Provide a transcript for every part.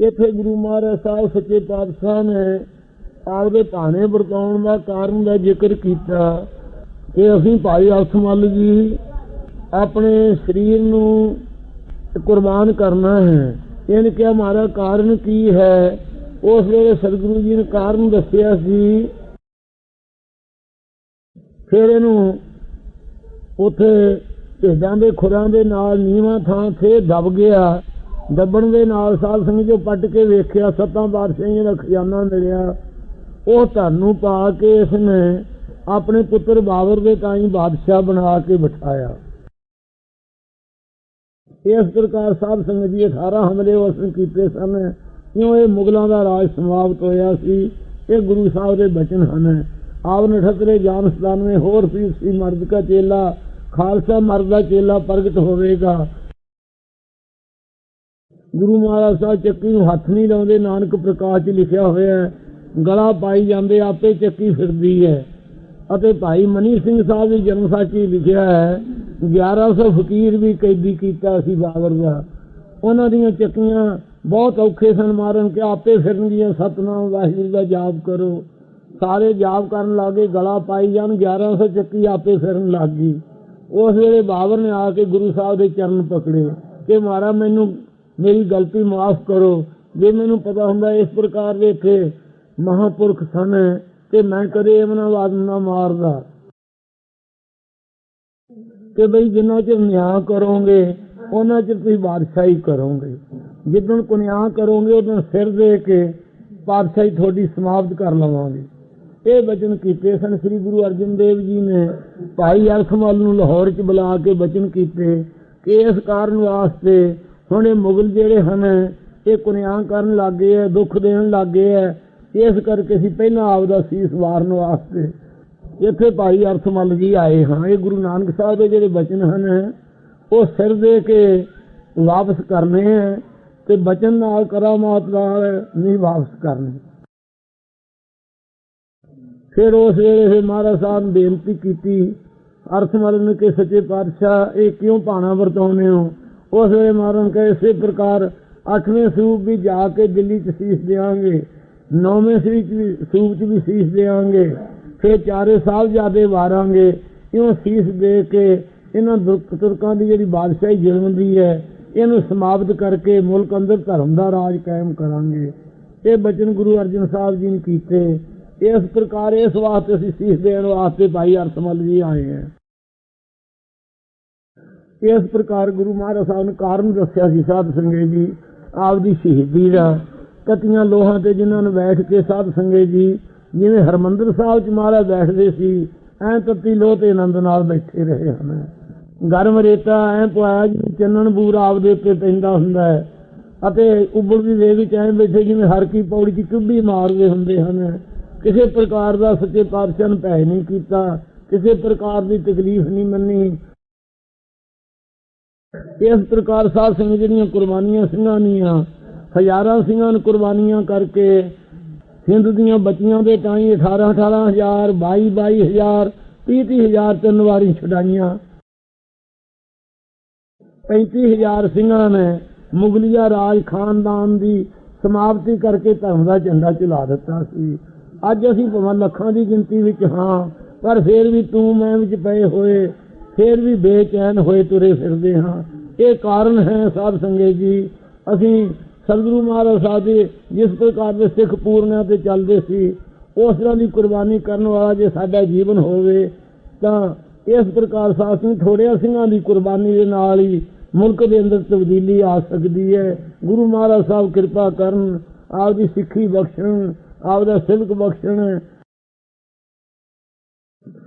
ਇੱਥੇ ਗੁਰੂ ਮਹਾਰਾਜ ਸਾਹਿਬ ਸੱਚੇ ਪਾਤਸ਼ਾਹ ਨੇ ਆਪਦੇ ਭਾਣੇ ਵਰਤਾਉਣ ਦਾ ਕਾਰਨ ਦਾ ਜ਼ਿਕਰ ਕੀਤਾ ਕਿ ਅਸੀਂ ਭਾਈ ਅਸਮਲ ਜੀ ਆਪਣੇ ਸਰੀਰ ਨੂੰ ਕੁਰਬਾਨ ਕਰਨਾ ਹੈ। ਇਹਨੇ ਕਿਹਾ ਹਮਾਰਾ ਕਾਰਨ ਕੀ ਹੈ? ਉਸ ਵੇਲੇ ਸਤਿਗੁਰੂ ਜੀ ਨੇ ਕਾਰਨ ਦੱਸਿਆ ਸੀ। ਫਿਰ ਇਹਨੂੰ ਉੱਥੇ ਭੇਡਾਂ ਦੇ ਖੁਰਾਂ ਦੇ ਨਾਲ ਨੀਵਾਂ ਥਾਂ ਤੇ ਦਬ ਗਿਆ। ਦੱਬਣ ਦੇ ਨਾਲ ਸਾਧ ਸੰਗਤ ਜੋ ਪੱਟ ਕੇ ਵੇਖਿਆ, ਸੱਤਾਂ ਬਾਦਸ਼ਾਹੀਆਂ ਦਾ ਖਜ਼ਾਨਾ ਮਿਲਿਆ, ਉਹ ਧਨ ਪਾ ਕੇ ਇਸਨੇ ਆਪਣੇ ਪੁੱਤਰ ਬਾਬਰ ਦੇ ਤਾਈਂ ਬਾਦਸ਼ਾਹ ਬਣਾ ਕੇ ਬਿਠਾਇਆ। ਇਸ ਪ੍ਰਕਾਰ ਸਾਹਿਬ ਸੰਗਤ ਜੀ 18 ਹਮਲੇ ਉਸਨੇ ਕੀਤੇ ਸਨ। ਕਿਉਂ ਇਹ ਮੁਗਲਾਂ ਦਾ ਰਾਜ ਸਮਾਪਤ ਹੋਇਆ ਸੀ। ਇਹ ਗੁਰੂ ਸਾਹਿਬ ਦੇ ਬਚਨ ਹਨ। ਆਪ ਨਠਤਰੇ ਜਾਨ ਸਦਾਨਵੇਂ, ਹੋਰ ਸੀ ਸੀ ਮਰਦ ਕਾ ਚੇਲਾ, ਖਾਲਸਾ ਮਰਦ ਦਾ ਚੇਲਾ ਪ੍ਰਗਟ ਹੋਵੇਗਾ। ਗੁਰੂ ਮਹਾਰਾਜ ਸਾਹਿਬ ਚੱਕੀ ਨੂੰ ਹੱਥ ਨਹੀਂ ਲਾਉਂਦੇ, ਨਾਨਕ ਪ੍ਰਕਾਸ਼ 'ਚ ਲਿਖਿਆ ਹੋਇਆ ਹੈ, ਗਲਾ ਪਾਈ ਜਾਂਦੇ, ਆਪੇ ਚੱਕੀ ਫਿਰਦੀ ਹੈ। ਅਤੇ ਭਾਈ ਮਨੀ ਸਿੰਘ ਸਾਹਿਬ ਦੀ ਜਨਮ ਸਾਖੀ ਲਿਖਿਆ ਹੈ 1100 ਫਕੀਰ ਵੀ ਕੈਦੀ ਕੀਤਾ ਸੀ ਬਾਬਰ ਦਾ। ਉਹਨਾਂ ਦੀਆਂ ਚੱਕੀਆਂ ਬਹੁਤ ਔਖੇ ਸਨ ਮਾਰਨ ਕਿ ਆਪੇ ਫਿਰਨਗੀਆਂ ਸਤਨਾਮ ਵਾਹਿਗੁਰੂ ਦਾ ਜਾਪ ਕਰੋ। ਸਾਰੇ ਜਾਪ ਕਰਨ ਲੱਗੇ, ਗਲਾ ਪਾਈ ਜਾਣ 1100 ਚੱਕੀ ਆਪੇ ਫਿਰਨ ਲੱਗ ਗਈ। ਉਸ ਵੇਲੇ ਬਾਬਰ ਨੇ ਆ ਕੇ ਗੁਰੂ ਸਾਹਿਬ ਦੇ ਚਰਨ ਪਕੜੇ ਕਿ ਮਾਰਾ ਮੈਨੂੰ ਮੇਰੀ ਗਲਤੀ ਮਾਫ ਕਰੋ। ਜੇ ਮੈਨੂੰ ਪਤਾ ਹੁੰਦਾ ਇਸ ਪ੍ਰਕਾਰ ਦੇ ਇੱਥੇ ਮਹਾਪੁਰਖ ਸਨ ਤੇ ਮੈਂ ਕਦੇ ਇਹਨਾਂ ਆਵਾਜ਼ ਨਾ ਮਾਰਦਾ। ਕਿ ਬਈ ਜਿੰਨਾ ਚਿਰ ਨਿਆਂ ਕਰੋਗੇ ਉਹਨਾਂ ਚਿਰ ਤੁਸੀਂ ਬਾਦਸ਼ਾਹੀ ਕਰੋਗੇ। ਜਿੱਦਣ ਕੁਨਿਆ ਕਰੋਗੇ ਉਦੋਂ ਸਿਰ ਦੇ ਕੇ ਬਾਦਸ਼ਾਹੀ ਤੁਹਾਡੀ ਸਮਾਪਤ ਕਰ ਲਵਾਂਗੇ। ਇਹ ਬਚਨ ਕੀਤੇ ਸਨ ਸ੍ਰੀ ਗੁਰੂ ਅਰਜਨ ਦੇਵ ਜੀ ਨੇ। ਭਾਈ ਅਰਖਮਲ ਨੂੰ ਲਾਹੌਰ 'ਚ ਬੁਲਾ ਕੇ ਬਚਨ ਕੀਤੇ ਕਿ ਇਸ ਕਾਰਨ ਵਾਸਤੇ ਹੁਣ ਇਹ ਮੁਗਲ ਜਿਹੜੇ ਹਨ, ਇਹ ਕੁਨਿਆਂ ਕਰਨ ਲੱਗੇ ਐ, ਦੁੱਖ ਦੇਣ ਲੱਗੇ ਐ, ਇਸ ਕਰਕੇ ਅਸੀਂ ਪਹਿਲਾਂ ਆਪਦਾ ਸੀਸ ਵਾਰਨ ਵਾਸਤੇ ਇੱਥੇ ਭਾਈ ਅਰਥਮਲ ਜੀ ਆਏ ਹਾਂ। ਇਹ ਗੁਰੂ ਨਾਨਕ ਸਾਹਿਬ ਦੇ ਜਿਹੜੇ ਬਚਨ ਹਨ, ਉਹ ਸਿਰ ਦੇ ਕੇ ਵਾਪਸ ਕਰਨੇ ਹੈ ਤੇ ਬਚਨ ਨਾਲ ਕਰਾਮਾਤ ਨਾਲ ਨਹੀਂ ਵਾਪਸ ਕਰਨੇ। ਫਿਰ ਉਸ ਵੇਲੇ ਫਿਰ ਮਹਾਰਾਜ ਸਾਹਿਬ ਨੇ ਬੇਨਤੀ ਕੀਤੀ, ਅਰਥਮਲ ਨੇ ਕਿ ਸੱਚੇ ਪਾਤਸ਼ਾਹ, ਇਹ ਕਿਉਂ ਭਾਣਾ ਵਰਤਾਉਂਦੇ ਹੋ? ਉਸ ਵੇਲੇ ਮਹਾਰਾਜ ਨੇ ਕਹੇ, ਇਸੇ ਪ੍ਰਕਾਰ ਅੱਠਵੇਂ ਸੂਬ ਵੀ ਜਾ ਕੇ ਦਿੱਲੀ ਚ ਸੀਸ ਦੇਵਾਂਗੇ ਨੌਵੇਂ ਸੂਪ ਚ ਵੀ ਸੂਬ ਚ ਵੀ ਸੀਸ ਦੇਵਾਂਗੇ ਫਿਰ ਚਾਰੇ ਸਾਹਿਬਜ਼ਾਦੇ ਵਾਰਾਂਗੇ। ਇਉਂ ਸੀਸ ਦੇ ਕੇ ਇਹਨਾਂ ਦੁਰਕ- ਤੁਰਕਾਂ ਦੀ ਜਿਹੜੀ ਬਾਦਸ਼ਾਹੀ ਜ਼ੁਲਮ ਦੀ ਹੈ, ਇਹਨੂੰ ਸਮਾਪਤ ਕਰਕੇ ਮੁਲਕ ਅੰਦਰ ਧਰਮ ਦਾ ਰਾਜ ਕਾਇਮ ਕਰਾਂਗੇ। ਇਹ ਬਚਨ ਗੁਰੂ ਅਰਜਨ ਸਾਹਿਬ ਜੀ ਨੇ ਕੀਤੇ। ਇਸ ਪ੍ਰਕਾਰ ਇਸ ਵਾਸਤੇ ਅਸੀਂ ਸੀਸ ਦੇਣ ਵਾਸਤੇ ਭਾਈ ਅਰਥਮਲ ਜੀ ਆਏ ਹਾਂ। ਇਸ ਪ੍ਰਕਾਰ ਗੁਰੂ ਮਹਾਰਾਜ ਸਾਹਿਬ ਨੇ ਕਾਰਨ ਦੱਸਿਆ ਸੀ, ਸਾਧ ਸੰਗਤ ਜੀ ਆਪ ਦੀ ਸ਼ਹੀਦੀ ਦਾ, ਕਤੀਆਂ ਲੋਹਾਂ ਤੇ ਜਿਨ੍ਹਾਂ ਨੂੰ ਬੈਠ ਕੇ ਸਾਧ ਸੰਗਤ ਜੀ, ਜਿਵੇਂ ਹਰਮੰਦਰ ਸਾਹਿਬ ਚ ਮਹਾਰਾਜ ਬੈਠਦੇ ਸੀ, ਐ ਤੱਤੀ ਲੋਹ ਤੇ ਆਨੰਦ ਨਾਲ ਬੈਠੇ ਰਹੇ ਹਨ। ਗਰਮ ਰੇਤਾ ਐ ਪਾਇਆ ਜਿਵੇਂ ਚੰਨਣ ਬੂਰ ਆਪ ਦੇ ਉੱਤੇ ਪੈਂਦਾ ਹੁੰਦਾ ਹੈ, ਅਤੇ ਉਬਲਦੀ ਦੇ ਵਿੱਚ ਐ ਬੈਠੇ ਜਿਵੇਂ ਹਰ ਕੀ ਪੌੜੀ ਚ ਕੁੱਬੀ ਮਾਰਦੇ ਹੁੰਦੇ ਹਨ। ਕਿਸੇ ਪ੍ਰਕਾਰ ਦਾ ਸੱਚੇ ਪਾਤਸ਼ਾਹ ਨੇ ਭੈ ਨਹੀਂ ਕੀਤਾ, ਕਿਸੇ ਪ੍ਰਕਾਰ ਦੀ ਤਕਲੀਫ ਨਹੀਂ ਮੰਨੀ ਇਸ ਪ੍ਰਕਾਰ ਸਾਧ ਸਿੰਘ ਜਿਹੜੀਆਂ ਕੁਰਬਾਨੀਆਂ ਸਿੰਘਾਂ ਦੀਆਂ, ਹਜ਼ਾਰਾਂ ਸਿੰਘਾਂ ਨੂੰ ਕੁਰਬਾਨੀਆਂ ਕਰਕੇ ਹਿੰਦ ਦੀਆਂ ਬੱਚੀਆਂ ਦੇ ਟਾਈ 18 18000 22 22000 30 30000 ਤਿੰਨ ਵਾਰੀ ਛੁਡਾਈਆਂ। 35000 ਸਿੰਘਾਂ ਨੇ ਮੁਗਲਿਆ ਰਾਜ ਖਾਨਦਾਨ ਦੀ ਸਮਾਪਤੀ ਕਰਕੇ ਧਰਮ ਦਾ ਝੰਡਾ ਚਲਾ ਦਿੱਤਾ ਸੀ। ਅੱਜ ਅਸੀਂ ਭਾਵੇਂ ਲੱਖਾਂ ਦੀ ਗਿਣਤੀ ਵਿੱਚ ਹਾਂ, ਪਰ ਫਿਰ ਵੀ ਤੂੰ ਮੈਂ ਵਿੱਚ ਪਏ ਹੋਏ ਫਿਰ ਵੀ ਬੇਚੈਨ ਹੋਏ ਤੁਰੇ ਫਿਰਦੇ ਹਾਂ। ਇਹ ਕਾਰਨ ਹੈ ਸਾਧ ਸੰਗਤ ਜੀ। ਅਸੀਂ ਸਤਿਗੁਰੂ ਮਹਾਰਾਜ ਸਾਹਿਬ ਦੇ ਜਿਸ ਪ੍ਰਕਾਰ ਦੇ ਸਿੱਖ ਪੂਰਨਿਆਂ ਤੇ ਚੱਲਦੇ ਸੀ, ਉਸ ਤਰ੍ਹਾਂ ਦੀ ਕੁਰਬਾਨੀ ਕਰਨ ਵਾਲਾ ਜੇ ਸਾਡਾ ਜੀਵਨ ਹੋਵੇ, ਤਾਂ ਇਸ ਪ੍ਰਕਾਰ ਸਾਧ ਥੋੜਿਆਂ ਸਿੰਘਾਂ ਦੀ ਕੁਰਬਾਨੀ ਦੇ ਨਾਲ ਹੀ ਮੁਲਕ ਦੇ ਅੰਦਰ ਤਬਦੀਲੀ ਆ ਸਕਦੀ ਹੈ। ਗੁਰੂ ਮਹਾਰਾਜ ਸਾਹਿਬ ਕਿਰਪਾ ਕਰਨ ਆਪ ਦੀ ਸਿੱਖੀ ਬਖਸ਼ਣ ਆਪ ਦਾ ਸਿਲਕ ਬਖਸ਼ਣ।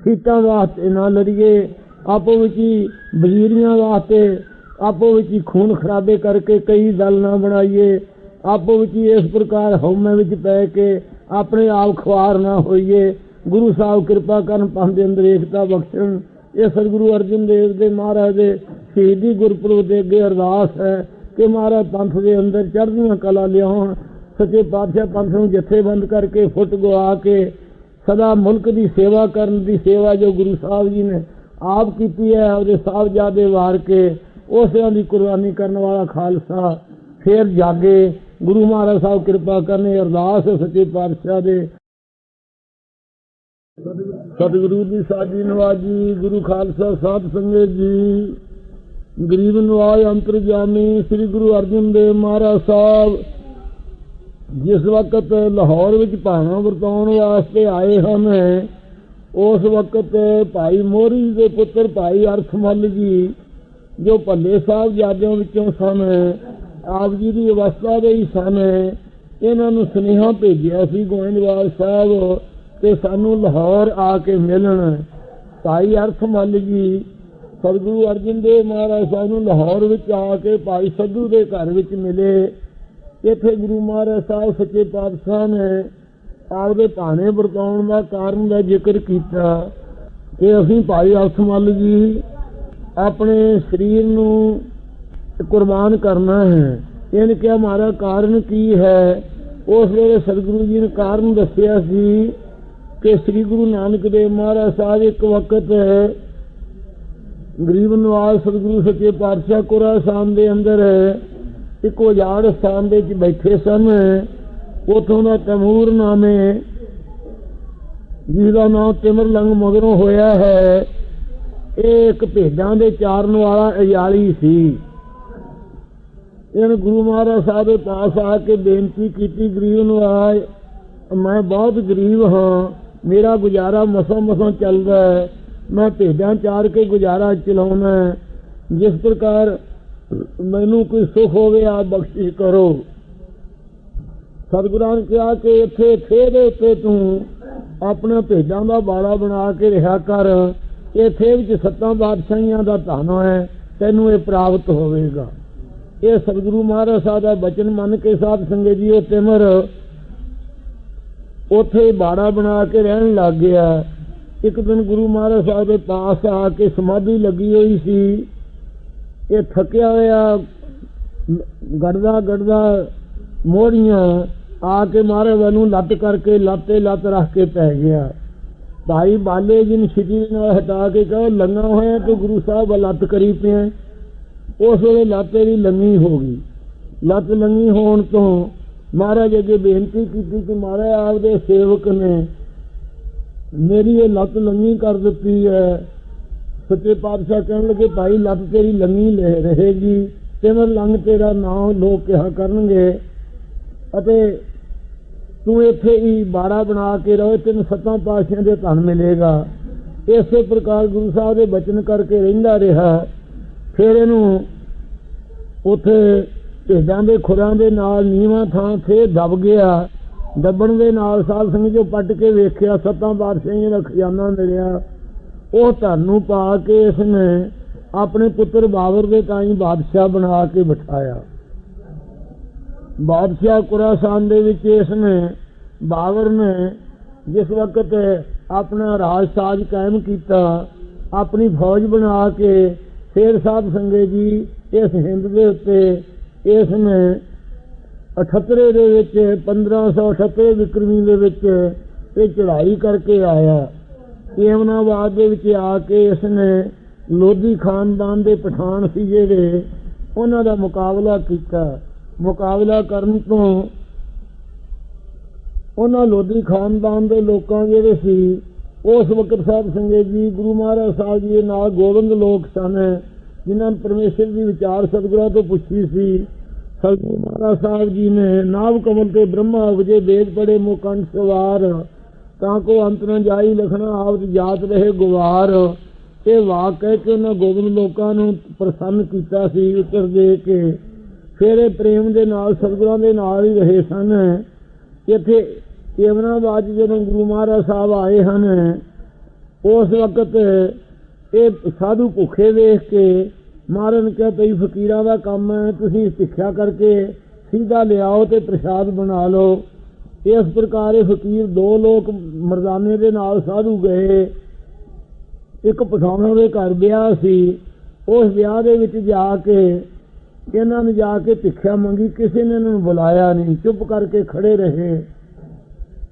ਸੀਟਾਂ ਵਾਸਤੇ ਨਾ ਲੜੀਏ। ਆਪੋ ਵਿੱਚ ਹੀ ਵਜ਼ੀਰੀਆਂ ਵਾਸਤੇ, ਆਪੋ ਵਿੱਚ ਹੀ ਖੂਨ ਖਰਾਬੇ ਕਰਕੇ ਕਈ ਦਲ ਨਾ ਬਣਾਈਏ, ਆਪੋ ਵਿੱਚ ਹੀ ਇਸ ਪ੍ਰਕਾਰ ਹਉਮੈ ਵਿੱਚ ਪੈ ਕੇ ਆਪਣੇ ਆਪ ਖੁਆਰ ਨਾ ਹੋਈਏ। ਗੁਰੂ ਸਾਹਿਬ ਕਿਰਪਾ ਕਰਨ ਪੰਥ ਦੇ ਅੰਦਰ ਏਕਤਾ ਬਖਸ਼ਣ। ਇਹ ਸਤਿਗੁਰੂ ਅਰਜਨ ਦੇਵ ਦੇ ਮਹਾਰਾਜ ਦੇ ਸ਼ਹੀਦੀ ਗੁਰਪੁਰਬ ਦੇ ਅੱਗੇ ਅਰਦਾਸ ਹੈ ਕਿ ਮਹਾਰਾਜ ਪੰਥ ਦੇ ਅੰਦਰ ਚੜ੍ਹਦੀਆਂ ਕਲਾ ਲਿਆਉਣ। ਸੱਚੇ ਪਾਤਸ਼ਾਹ ਪੰਥ ਨੂੰ ਜਥੇਬੰਦ ਕਰਕੇ ਫੁੱਟ ਗਵਾ ਕੇ ਸਦਾ ਮੁਲਕ ਦੀ ਸੇਵਾ ਕਰਨ ਦੀ ਸੇਵਾ ਜੋ ਗੁਰੂ ਸਾਹਿਬ ਜੀ ਨੇ ਆਪ ਕੀਤੀ ਹੈ, ਉਹਦੇ ਸਾਹਿਬਜ਼ਾਦੇ ਵਾਰ ਕੇ, ਉਸ ਦੀ ਕੁਰਬਾਨੀ ਕਰਨ ਵਾਲਾ ਖਾਲਸਾ, ਫੇਰ ਜਾਗੇ। ਗੁਰੂ ਮਹਾਰਾਜ ਸਾਹਿਬ ਕਿਰਪਾ ਕਰਨੇ, ਅਰਦਾਸ ਸੱਚੇ ਪਾਤਸ਼ਾਹ ਦੇ। ਸਤਿਗੁਰੂ ਦੀ ਸਾਜੀ ਨਵਾਜੀ ਗੁਰੂ ਖਾਲਸਾ ਸਾਹਿਬ ਸੰਗਤ ਜੀ। ਗਰੀਬ ਨਵਾਜ ਅੰਤਰਜਾਮੀ, ਸ੍ਰੀ ਗੁਰੂ ਅਰਜਨ ਦੇਵ ਮਹਾਰਾਜ ਸਾਹਿਬ, ਜਿਸ ਵਕਤ ਲਾਹੌਰ ਵਿੱਚ ਭਾਣਾ ਵਰਤਾਉਣ ਵਾਸਤੇ ਆਏ ਹਨ ਉਸ ਵਕਤ ਭਾਈ ਮੋਰੀ ਦੇ ਪੁੱਤਰ ਭਾਈ ਅਰਥਮਲ ਜੀ, ਜੋ ਭੱਲੇ ਸਾਹਿਬ ਜਾਦਿਆਂ ਵਿੱਚੋਂ ਸਨ, ਆਪ ਜੀ ਦੀ ਅਵਸਥਾ ਦੇ ਹੀ ਸਨ, ਇਹਨਾਂ ਨੂੰ ਸੁਨੇਹਾ ਭੇਜਿਆ ਸੀ ਗੋਇੰਦਵਾਲ ਸਾਹਿਬ ਤੇ ਸਾਨੂੰ ਲਾਹੌਰ ਆ ਕੇ ਮਿਲਣ। ਭਾਈ ਅਰਥਮਲ ਜੀ, ਸਤਿਗੁਰੂ ਅਰਜਨ ਦੇਵ ਮਹਾਰਾਜ ਸਾਹਿਬ ਨੂੰ ਲਾਹੌਰ ਵਿੱਚ ਆ ਕੇ ਭਾਈ ਸੱਧੂ ਦੇ ਘਰ ਵਿੱਚ ਮਿਲੇ। ਇੱਥੇ ਗੁਰੂ ਮਹਾਰਾਜ ਸਾਹਿਬ ਸੱਚੇ ਪਾਤਸ਼ਾਹ ਨੇ ਆਪਦੇ ਤਾਣੇ ਵਰਤਾਉਣ ਦਾ ਕਾਰਨ ਦਾ ਜ਼ਿਕਰ ਕੀਤਾ ਕਿ ਅਸੀਂ ਭਾਈ ਅਰਥਮਲ ਜੀ ਆਪਣੇ ਸਰੀਰ ਨੂੰ ਕੁਰਬਾਨ ਕਰਨਾ ਹੈ। ਇਹਨੇ ਕਿਹਾ, ਮਾਰਾ ਕਾਰਨ ਕੀ ਹੈ? ਉਸ ਵੇਲੇ ਸਤਿਗੁਰੂ ਜੀ ਨੇ ਕਾਰਨ ਦੱਸਿਆ ਸੀ ਕਿ ਸ੍ਰੀ ਗੁਰੂ ਨਾਨਕ ਦੇਵ ਮਹਾਰਾਜ ਸਾਹਿਬ ਇੱਕ ਵਕਤ ਗਰੀਬ ਨਿਵਾਸ ਸਤਿਗੁਰੂ ਸੱਚੇ ਪਾਤਸ਼ਾਹ ਕੋਰਾ ਸ਼ਾਮ ਦੇ ਅੰਦਰ ਇੱਕ ਉਜਾੜ ਸਥਾਨ ਦੇ ਵਿੱਚ ਬੈਠੇ ਸਨ। ਉਥੋਂ ਦਾ ਤਮੂਰ ਨਾਮੇ, ਜਿਹਦਾ ਨਾਮ ਤਿਮਰਲੰਗ ਮਗਰੋਂ ਹੋਇਆ ਹੈ, ਇਹ ਇੱਕ ਭੇਡਾਂ ਦੇ ਚਾਰਨ ਵਾਲਾ ਅਯਾਲੀ ਸੀ। ਇਹਨੇ ਗੁਰੂ ਮਹਾਰਾਜ ਸਾਹਿਬ ਦੇ ਪਾਸ ਆ ਕੇ ਬੇਨਤੀ ਕੀਤੀ, ਗਰੀਬ ਨਵਾਜ਼, ਮੈਂ ਬਹੁਤ ਗਰੀਬ ਹਾਂ, ਮੇਰਾ ਗੁਜ਼ਾਰਾ ਮਸਾਂ ਮਸਾਂ ਚੱਲਦਾ ਹੈ, ਮੈਂ ਭੇਡਾਂ ਚਾਰ ਕੇ ਗੁਜ਼ਾਰਾ ਚਲਾਉਣਾ ਜਿਸ ਪ੍ਰਕਾਰ ਮੈਨੂੰ ਕੋਈ ਸੁਖ ਹੋਵੇ ਆ ਬਖਸ਼ਿਸ਼ ਕਰੋ। ਸਤਿਗੁਰਾਂ ਨੇ ਕਿਹਾ ਕਿ ਇੱਥੇ ਇੱਥੇ ਦੇ ਉੱਤੇ ਤੂੰ ਆਪਣਾ ਭੇਡਾਂ ਦਾ ਬਾੜਾ ਬਣਾ ਕੇ ਰਿਹਾ ਕਰ। ਇੱਥੇ ਵਿੱਚ ਸੱਤਾਂ ਬਾਦਸ਼ਾਹੀਆਂ ਦਾ ਧਨ ਹੈ, ਤੈਨੂੰ ਇਹ ਪ੍ਰਾਪਤ ਹੋਵੇਗਾ। ਇਹ ਸਤਿਗੁਰੂ ਮਹਾਰਾਜ ਸਾਹਿਬ ਦਾ ਬਚਨ ਮੰਨ ਕੇ ਸਾਧ ਸੰਗਤ ਜੀ ਉਹ ਤਿਮਰ ਉੱਥੇ ਬਾੜਾ ਬਣਾ ਕੇ ਰਹਿਣ ਲੱਗ ਗਿਆ। ਇੱਕ ਦਿਨ ਗੁਰੂ ਮਹਾਰਾਜ ਸਾਹਿਬ ਦੇ ਪਾਸ ਆ ਕੇ ਸਮਾਧੀ ਲੱਗੀ ਹੋਈ ਸੀ। ਇਹ ਥੱਕਿਆ ਹੋਇਆ ਗੜਦਾ ਗੜਦਾ ਮੋੜੀਆਂ ਆ ਕੇ ਮਾਰੇ ਨੂੰ ਲੱਤ ਕਰਕੇ ਲਾਤੇ ਲੱਤ ਰੱਖ ਕੇ ਪੈ ਗਿਆ। ਭਾਈ ਬਾਲੇ ਜੀ ਨੂੰ ਛਿੱਟੀ ਨਾਲ ਹਟਾ ਕੇ ਕਹੋ ਲੰਗਾ ਹੋਇਆ ਤੇ ਗੁਰੂ ਸਾਹਿਬ, ਲੱਤ ਕਰੀ ਪਿਆ ਉਸ ਵੇਲੇ ਲੱਤ ਦੀ ਲੰਗੀ ਹੋ ਗਈ। ਲੱਤ ਲੰਗੀ ਹੋਣ ਤੋਂ ਮਹਾਰਾਜ ਅੱਗੇ ਬੇਨਤੀ ਕੀਤੀ ਕਿ ਮਹਾਰਾਜ ਆਪਦੇ ਸੇਵਕ ਨੇ ਮੇਰੀ ਇਹ ਲੱਤ ਲੰਗੀ ਕਰ ਦਿੱਤੀ ਹੈ। ਸੱਚੇ ਪਾਤਸ਼ਾਹ ਕਹਿਣ ਲੱਗੇ, ਭਾਈ, ਲੱਤ ਤੇਰੀ ਲੰਗੀ ਲੈ ਰਹੇਗੀ ਤੇ ਮੈਂ ਲੰਗ ਤੇਰਾ ਨਾਮ ਲੋਕ ਕਿਹਾ ਕਰਨਗੇ। ਅਤੇ ਤੂੰ ਇੱਥੇ ਹੀ ਬਾੜਾ ਬਣਾ ਕੇ ਰਹੋ, ਤੈਨੂੰ ਸੱਤਾਂ ਪਾਤਸ਼ਾਹਾਂ ਦੇ ਧਨ ਮਿਲੇਗਾ। ਇਸੇ ਪ੍ਰਕਾਰ ਗੁਰੂ ਸਾਹਿਬ ਦੇ ਬਚਨ ਕਰਕੇ ਰਹਿੰਦਾ ਰਿਹਾ। ਫਿਰ ਇਹਨੂੰ ਉੱਥੇ ਭੇਡਾਂ ਦੇ ਖੁਰਾਂ ਦੇ ਨਾਲ, ਨੀਵਾਂ ਥਾਂ ਤੇ ਦਬ ਗਿਆ। ਦੱਬਣ ਦੇ ਨਾਲ ਸਾਧ ਸੰਗਤ ਜੋ ਪੱਟ ਕੇ ਵੇਖਿਆ, ਸੱਤਾਂ ਬਾਦਸ਼ਾਹੀਆਂ ਦਾ ਖਜ਼ਾਨਾ ਮਿਲਿਆ, ਉਹ ਧਨ ਨੂੰ ਪਾ ਕੇ ਇਸ ਨੇ ਆਪਣੇ ਪੁੱਤਰ ਬਾਬਰ ਦੇ ਤਾਈ ਬਾਦਸ਼ਾਹ ਬਣਾ ਕੇ ਬਿਠਾਇਆ। ਬਾਦਸ਼ਾਹ ਕੁਰਾਸਾਨ ਦੇ ਵਿੱਚ ਇਸ ਨੇ ਬਾਬਰ ਨੇ ਜਿਸ ਵਕਤ ਆਪਣਾ ਰਾਜ ਸਾਜ ਕਾਇਮ ਕੀਤਾ, ਆਪਣੀ ਫੌਜ ਬਣਾ ਕੇ ਫੇਰ ਸਾਹਿਬ ਸੰਗਤ ਜੀ ਇਸ ਹਿੰਦ ਦੇ ਉੱਤੇ ਇਸ ਨੇ 78 ਦੇ ਵਿੱਚ 1578 ਵਿਕਰਮੀ ਦੇ ਵਿੱਚ ਇਹ ਚੜ੍ਹਾਈ ਕਰਕੇ ਆਇਆ। ਏਮਨਾਬਾਦ ਦੇ ਵਿੱਚ ਆ ਕੇ ਇਸ ਨੇ ਲੋਧੀ ਖਾਨਦਾਨ ਦੇ ਪਠਾਨ ਸੀ ਜਿਹੜੇ ਉਹਨਾਂ ਦਾ ਮੁਕਾਬਲਾ ਕੀਤਾ। ਮੁਕਾਬਲਾ ਕਰਨ ਤੋਂ ਉਹਨਾਂ ਲੋਧੀ ਖਾਨਦਾਨ ਦੇ ਲੋਕਾਂ ਜਿਹੜੇ ਸੀ, ਉਸ ਵਕਤ ਸਾਹਿਬ ਸੰਗਤ ਜੀ, ਗੁਰੂ ਮਹਾਰਾਜ ਸਾਹਿਬ ਜੀ ਦੇ ਨਾਲ ਗੋਬਿੰਦ ਲੋਕ ਸਨ, ਜਿਨ੍ਹਾਂ ਨੇ ਪਰਮੇਸ਼ਰ ਦੀ ਵਿਚਾਰ ਸਤਿਗੁਰਾਂ ਤੋਂ ਪੁੱਛੀ ਸੀ। ਸਤਿਗੁਰੂ ਮਹਾਰਾਜ ਸਾਹਿਬ ਜੀ ਨੇ ਨਾਭ ਕਮਲ ਤੇ ਬ੍ਰਹਮਾ ਉਪਜੇ ਵੇਦ ਪੜੇ ਮੁਕੰਡ ਸਵਾਰ, ਤਾਂ ਕੋ ਅੰਤ ਨ ਜਾਈ ਲਖਣਾ ਆਪ ਜਾਤ ਰਹੇ ਗਵਾਰ। ਇਹ ਵਾਕ ਕਹਿ ਕੇ ਉਹਨਾਂ ਗੋਬਿੰਦ ਲੋਕਾਂ ਨੂੰ ਪ੍ਰਸੰਨ ਕੀਤਾ ਸੀ, ਉੱਤਰ ਦੇ ਕੇ ਫਿਰ ਇਹ ਪ੍ਰੇਮ ਦੇ ਨਾਲ, ਸਤਿਗੁਰਾਂ ਦੇ ਨਾਲ ਹੀ ਰਹੇ ਸਨ। ਇੱਥੇ ਏਮਨਾਬਾਦ ਜਦੋਂ ਗੁਰੂ ਮਹਾਰਾਜ ਸਾਹਿਬ ਆਏ ਹਨ, ਉਸ ਵਕਤ ਇਹ ਸਾਧੂ ਭੁੱਖੇ ਵੇਖ ਕੇ ਮਾਰਨ ਕਿਹਾ ਤਈ ਫਕੀਰਾਂ ਦਾ ਕੰਮ ਹੈ, ਤੁਸੀਂ ਸਿੱਖਿਆ ਕਰਕੇ ਸਿੱਧਾ ਲਿਆਓ ਤੇ ਪ੍ਰਸ਼ਾਦ ਬਣਾ ਲਓ। ਇਸ ਪ੍ਰਕਾਰ ਇਹ ਫਕੀਰ ਦੋ ਲੋਕ ਮਰਦਾਨੇ ਦੇ ਨਾਲ ਸਾਧੂ ਗਏ। ਇੱਕ ਪਠਾਨਾਂ ਦੇ ਘਰ ਵਿਆਹ ਸੀ। ਉਸ ਵਿਆਹ ਦੇ ਵਿੱਚ ਜਾ ਕੇ ਇਹਨਾਂ ਨੇ ਜਾ ਕੇ ਭਿੱਖਿਆ ਮੰਗੀ, ਕਿਸੇ ਨੇ ਇਹਨਾਂ ਨੂੰ ਬੁਲਾਇਆ ਨਹੀਂ, ਚੁੱਪ ਕਰਕੇ ਖੜੇ ਰਹੇ।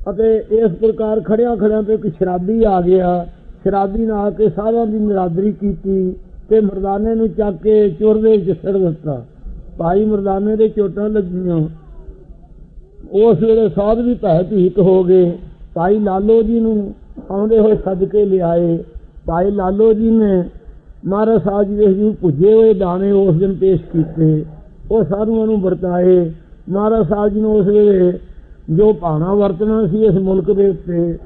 ਅਤੇ ਇਸ ਪ੍ਰਕਾਰ ਖੜਿਆਂ ਖੜਿਆਂ ਤੇ ਇੱਕ ਸ਼ਰਾਬੀ ਆ ਗਿਆ। ਸ਼ਰਾਬੀ ਨੇ ਆ ਕੇ ਸਾਰਿਆਂ ਦੀ ਨਿਰਾਦਰੀ ਕੀਤੀ ਤੇ ਮਰਦਾਨੇ ਨੂੰ ਚੱਕ ਕੇ ਚੁਰ ਦੇ ਵਿੱਚ ਸਿੱਟ ਦਿੱਤਾ। ਭਾਈ ਮਰਦਾਨੇ ਦੇ ਚੋਟਾਂ ਲੱਗੀਆਂ। ਉਸ ਵੇਲੇ ਸਾਧ ਵੀ ਭੈ ਭੀਤ ਹੋ ਗਏ। ਭਾਈ ਲਾਲੋ ਜੀ ਨੂੰ ਆਉਂਦੇ ਹੋਏ ਸਦਕੇ ਲਿਆਏ। ਭਾਈ ਲਾਲੋ ਜੀ ਨੇ ਮਹਾਰਾਜ ਸਾਹਿਬ ਜੀ ਦੇ ਹਜ਼ੂਰ ਪੁੱਜੇ ਹੋਏ, ਦਾਣੇ ਉਸ ਦਿਨ ਪੇਸ਼ ਕੀਤੇ, ਉਹ ਸਾਧੂਆਂ ਨੂੰ ਵਰਤਾਏ। ਮਹਾਰਾਜ ਸਾਹਿਬ ਜੀ ਨੂੰ ਉਸ ਵੇਲੇ ਜੋ ਭਾਣਾ ਵਰਤਣਾ ਸੀ ਇਸ ਮੁਲਕ ਦੇ ਉੱਤੇ,